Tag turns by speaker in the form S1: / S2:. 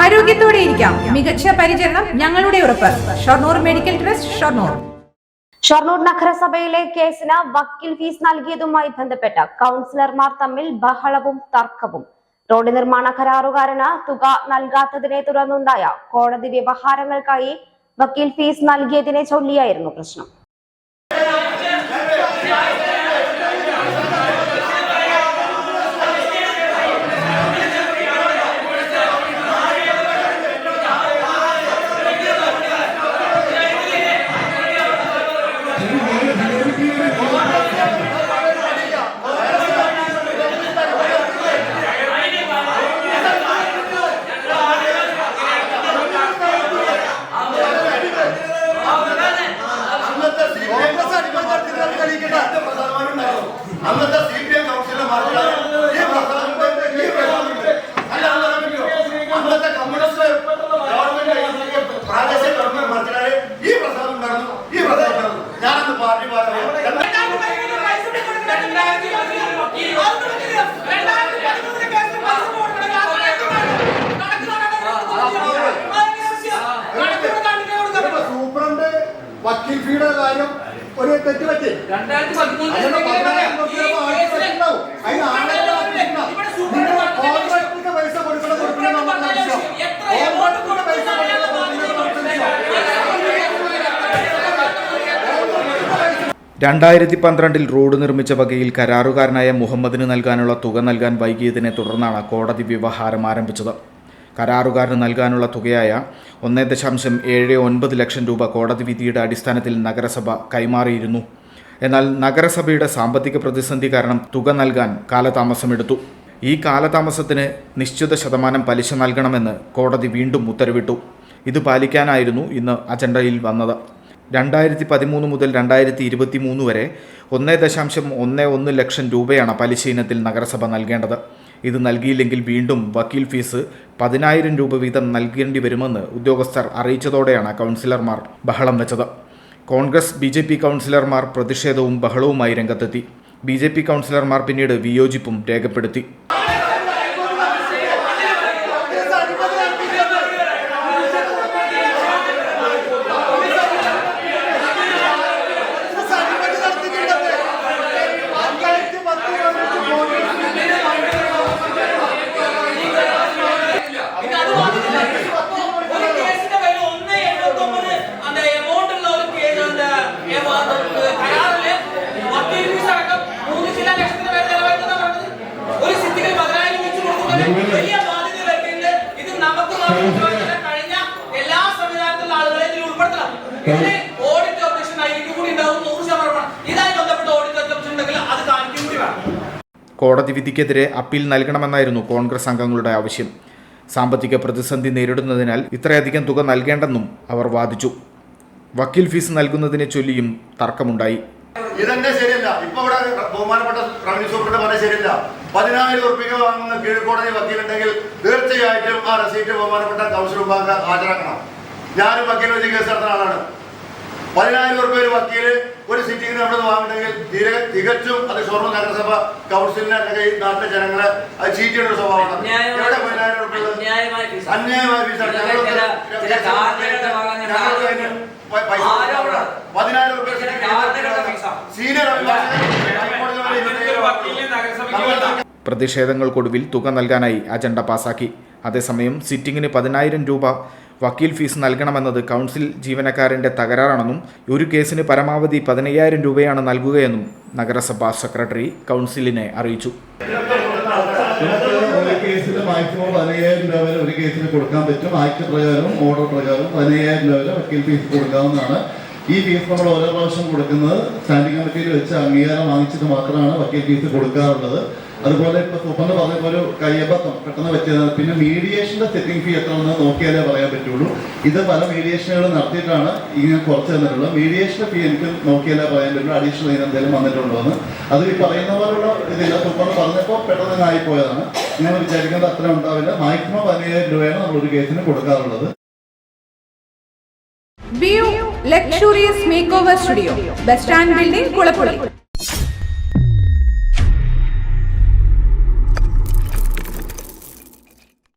S1: ആരോഗ്യത്തോടെ ഇരിക്കാം. മികച്ച പരിചരണം ഞങ്ങളുടെ ഉറപ്പ്. Shoranur medical trust Shoranur.
S2: Shoranur നഗരസഭയിലെ കേസിന് വക്കീൽ ഫീസ് നൽകിയതുമായി ബന്ധപ്പെട്ട കൗൺസിലർമാർ തമ്മിൽ ബഹളവും തർക്കവും. റോഡ് നിർമ്മാണ കരാറുകാരന് തുക നൽകാത്തതിനെ തുടർന്നുണ്ടായ കോടതി വ്യവഹാരങ്ങൾക്കായി വക്കീൽ ഫീസ് നൽകിയതിനെ ചൊല്ലിയായിരുന്നു പ്രശ്നം.
S3: അന്നത്തെ സി പി എം അല്ല അന്നത്തെ കമ്മ്യൂണിസ്റ്റ് ഗവൺമെന്റ് പ്രാദേശിക ഗവൺമെന്റ് മാർച്ചാണ് ഈ പ്രസാദം ഉണ്ടായിരുന്നു. ഈ പ്രസാദം ഉണ്ടായിരുന്നു. ഞാനന്ന് പാർട്ടി പറഞ്ഞു
S4: സൂപ്രണ്ട് വക്കീൽ ഫീയുടെ കാര്യം ഒരു തെറ്റ് പറ്റി
S5: രണ്ടായിരത്തി പതിമൂന്നിൽ
S4: അതിന്റെ
S5: ഇങ്ങനെ
S4: പതിനായിരം
S5: പറയാം.
S4: രൂപ
S5: ഈ
S4: ആൾക്ക്
S5: കേസിൽ
S4: പറ്റുണ്ടാവും. അതിന്
S5: ഇവിടെ
S4: പൈസ കൊടുക്കണം കൊടുക്കണം പൈസ
S6: രണ്ടായിരത്തി പന്ത്രണ്ടിൽ റോഡ് നിർമ്മിച്ച വകയിൽ കരാറുകാരനായ മുഹമ്മദിന് നൽകാനുള്ള തുക നൽകാൻ വൈകിയതിനെ തുടർന്നാണ് കോടതി വ്യവഹാരം ആരംഭിച്ചത്. കരാറുകാരന് നൽകാനുള്ള തുകയായ ഒന്ന് ദശാംശം ഏഴ് ഒൻപത് ലക്ഷം രൂപ കോടതി വിധിയുടെ അടിസ്ഥാനത്തിൽ നഗരസഭ കൈമാറിയിരുന്നു. എന്നാൽ നഗരസഭയുടെ സാമ്പത്തിക പ്രതിസന്ധി കാരണം തുക നൽകാൻ കാലതാമസമെടുത്തു. ഈ കാലതാമസത്തിന് നിശ്ചിത ശതമാനം പലിശ നൽകണമെന്ന് കോടതി വീണ്ടും ഉത്തരവിട്ടു. ഇത് പാലിക്കാനായിരുന്നു ഇന്ന് അജണ്ടയിൽ വന്നത്. രണ്ടായിരത്തി പതിമൂന്ന് മുതൽ രണ്ടായിരത്തി ഇരുപത്തി മൂന്ന് വരെ ഒന്ന് ദശാംശം ഒന്ന് ഒന്ന് ലക്ഷം രൂപയാണ് പലിശ ഇനത്തിൽ നഗരസഭ നൽകേണ്ടത്. ഇത് നൽകിയില്ലെങ്കിൽ വീണ്ടും വക്കീൽ ഫീസ് പതിനായിരം രൂപ വീതം നൽകേണ്ടി വരുമെന്ന് ഉദ്യോഗസ്ഥർ അറിയിച്ചതോടെയാണ് കൗൺസിലർമാർ ബഹളം വെച്ചത്. കോൺഗ്രസ് ബി ജെ പി കൗൺസിലർമാർ പ്രതിഷേധവും ബഹളവുമായി രംഗത്തെത്തി. ബി ജെ പി കൗൺസിലർമാർ പിന്നീട് വിയോജിപ്പും രേഖപ്പെടുത്തി. കോടതി വിധിക്കെതിരെ അപ്പീൽ നൽകണമെന്നായിരുന്നു കോൺഗ്രസ് അംഗങ്ങളുടെ ആവശ്യം. സാമ്പത്തിക പ്രതിസന്ധി നേരിടുന്നതിനാൽ ഇത്രയധികം തുക നൽകേണ്ടെന്നും അവർ വാദിച്ചു. വക്കീൽ ഫീസ് നൽകുന്നതിനെ ചൊല്ലിയും തർക്കമുണ്ടായി.
S3: ഇതന്നെ ശരിയല്ല. ഇപ്പൊ ഇവിടെ ബഹുമാനപ്പെട്ട റവന്യൂ സൂപ്രണ്ട് പറഞ്ഞ ശരിയല്ല. പതിനായിരം റുപ്യ വാങ്ങുന്ന കീഴ്ക്കോടതി വക്കീലുണ്ടെങ്കിൽ തീർച്ചയായിട്ടും ആ റെസീറ്റ് ബഹുമാനപ്പെട്ട കൗൺസിൽ മുമ്പാകെ ഹാജരാക്കണം. ഞാനും വക്കീൽ വെച്ച് കേസ് നടത്തുന്ന ആളാണ്. പതിനായിരം ഉറുപ്പ് ഒരു വക്കീൽ ഒരു സിറ്റിംഗ് നമ്മൾ വാങ്ങിയിട്ടുണ്ടെങ്കിൽ തീരെ തികച്ചും അത് ഷൊർണൂർ നഗരസഭ കൗൺസിലിനെ അല്ലെങ്കിൽ നാട്ടിലെ ജനങ്ങളെ അത് ചീറ്റ് ചെയ്യുന്ന ഒരു സ്വഭാവമാണ്. എവിടെ പതിനായിരം?
S7: അന്യായമായ
S3: ഫീസാണ്. പതിനായിരം. സീനിയർ അഭിഭാഷകൻ
S6: പ്രതിഷേധങ്ങൾക്കൊടുവിൽ തുക നൽകാനായി അജണ്ട പാസാക്കി. അതേസമയം സിറ്റിംഗിന് പതിനായിരം രൂപ വക്കീൽ ഫീസ് നൽകണമെന്നത് കൗൺസിൽ ജീവനക്കാരന്റെ തകരാറാണെന്നും ഒരു കേസിന് പരമാവധി പതിനയ്യായിരം രൂപയാണ് നൽകുകയെന്നും നഗരസഭാ സെക്രട്ടറി കൗൺസിലിനെ അറിയിച്ചു.
S8: കേസിൽ ഒരു കേസിൽ കൊടുക്കാൻ പറ്റും. ഓർഡർ രൂപ വരെ വക്കീൽ ഫീസ് കൊടുക്കാവുന്നതാണ്. ഈ ഫീസ് നമ്മൾ ഓരോ പ്രാവശ്യം കൊടുക്കുന്നത് സ്റ്റാൻഡിംഗ് കമ്മിറ്റിയിൽ വെച്ച് അംഗീകാരം വാങ്ങിച്ചിട്ട് മാത്രമാണ് വക്കീൽ ഫീസ് കൊടുക്കാറുള്ളത്. അതുപോലെ ഇപ്പൊ സൂപ്പറിന് പറഞ്ഞ ഒരു കയ്യബദ്ധം പെട്ടെന്ന് പറ്റിയതാണ്. പിന്നെ മീഡിയേഷന്റെ സെറ്റിംഗ് ഫീ എത്രയാണെന്ന് നോക്കിയാലേ പറയാൻ പറ്റുള്ളൂ. ഇത് പല മീഡിയേഷനുകൾ നടത്തിയിട്ടാണ് ഇങ്ങനെ കുറച്ച് തന്നിട്ടുള്ളത്. മീഡിയേഷന്റെ ഫീ എനിക്ക് നോക്കിയാലേ പറയാൻ പറ്റുള്ളൂ. അഡീഷണൽ ഇതിന് എന്തെങ്കിലും വന്നിട്ടുണ്ടോ എന്ന് അത് ഈ പറയുന്ന പോലുള്ള ഇതില്ല. സൂപ്പറിന് പറഞ്ഞപ്പോൾ പെട്ടെന്ന് ആയിപ്പോയതാണ്. നിങ്ങൾ വിചാരിക്കുന്നത് അത്ര ഉണ്ടാവില്ല. മാക്സിമം പതിനയ്യായിരം രൂപയാണ് നമ്മൾ ഒരു കേസിന് കൊടുക്കാറുള്ളത്.
S1: View make over studio bus stand building Kulappully